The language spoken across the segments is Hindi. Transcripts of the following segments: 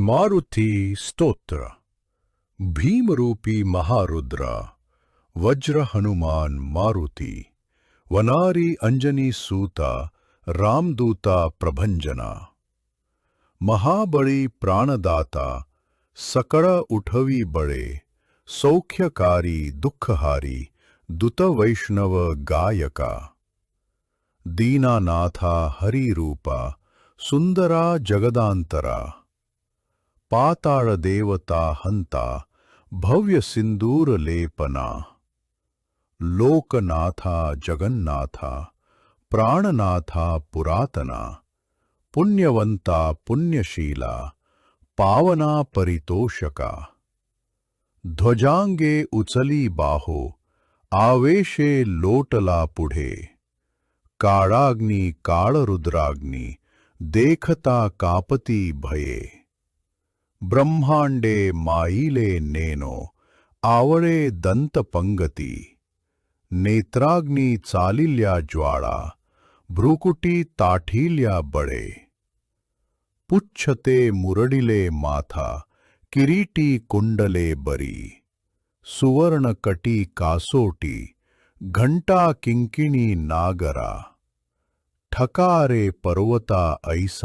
मारुति स्तोत्र। भीमरूपी महारुद्र। वज्र हनुमान मारुति। वनारी अंजनी सूता। रामदूता प्रभंजना। महाबड़ी प्राणदाता। सकड़ उठवी बड़े सौख्यकारी दुखहारी। दुत वैष्णव गायका। दीनानाथा हरिरूपा। सुंदरा जगदांतरा। ಪಾತಾಳ ದೇವತಾ ಹಂತ ಭವ್ಯ ಸಿಂಧೂರ ಲೇಪನ ಲೋಕನಾಥ ಜಗನ್ನಾಥ ಪ್ರಾಣನಾಥ ಪುರಾತನ ಪುಣ್ಯವಂತ ಪುಣ್ಯಶೀಲ ಪಾವನ ಪರಿತೋಷಕ ध्वजांगे उचली बाहो आवेशे लोटला पुढे काळाग्नी काळरुद्राग्नी देखता कापती भये ಬ್ರಹ್ಮಾಂಡೆ ಮಾಯಿಲೆ ನೇನು ಅವರೇ ದಂತ ಪಂಗತಿ ನೇತ್ರಾಗ್ನಿ ಚಾಲಿಲ್ಯ ಜ್ವಾಳ, ಭ್ರೂಕುಟಿ ತಾಠೀಲ್ಯ ಬಳೆ. ಪುಚ್ಛತೆ ಮುರಡಿಲೆ ಮಾಥ, ಕಿರೀಟಿ ಕೊಂಡಲೆ ಬರಿ. ಸುವರ್ಣಕಟಿ ಕಾಸೋಟಿ, ಘಂಟಾ ಕಿಂಕಿಣಿ ನಾಗರ. ಠಕಾರೆ ಪರ್ವತ ಐಸ,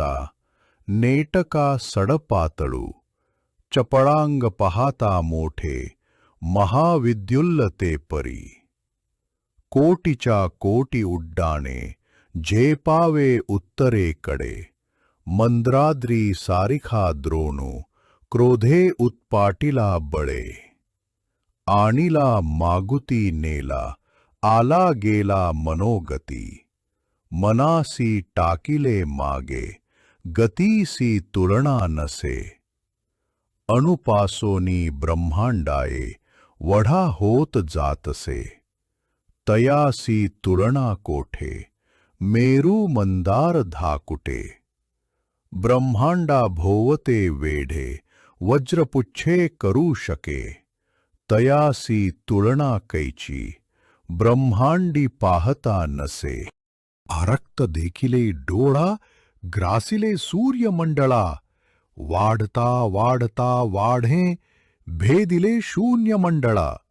ನೇಟಕ ಸಡಪಾತಳು. चपळांग पाहता मोठे महाविद्युल्लते परी. कोटीच्या कोटी उड्डाणे झेपावे उत्तरेकडे मंद्राद्री सारिखा द्रोणू क्रोधे उत्पाटिला बळे. आणिला मागुती नेला आला गेला मनोगती. मनासी टाकिले मागे गतीसी तुलना नसे. अणुपासोनी ब्रह्मांडाये, वढा होत जातसे। तयासी तुलना कोठे, मेरू मंदार धाकुटे। ब्रह्मांडा भोवते वेढे, वज्रपुच्छे करू शके। तयासी तुलना कैची, ब्रह्मांडी पाहता नसे। आरक्त देखिले डोळा, ग्रासिले सूर्यमंडळा। वाढता वाढता वाढे, भेदिले शून्य मंडळा।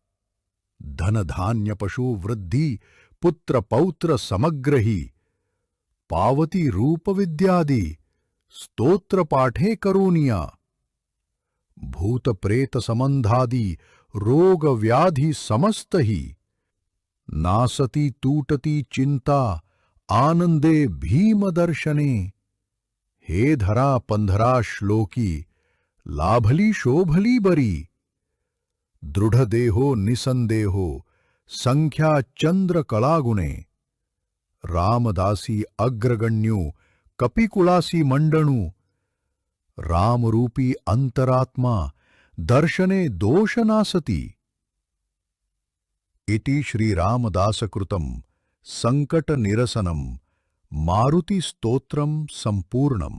धनधान्य पशु वृद्धी, पुत्र पौत्र समग्रही। पावती रूप विद्यादी, स्तोत्र पाठे करूनिया भूत प्रेत संबंधादी, रोग व्याधी समस्तही। नासती तूटती चिंता, आनंदे भीमदर्शने हे धरा पंधरा श्लोकी, लाभली शोभली बरी। दृढदेहो निसंदेहो, संख्या चंद्र कळागुणे रामदासी अग्रगण्यू, कपिकुलासी मंडणू। रामरूपी अंतरात्मा, दर्शने दोष नासती इति श्रीरामदासकृतं મારુતિ સ્તોત્રમ સંપૂર્ણમ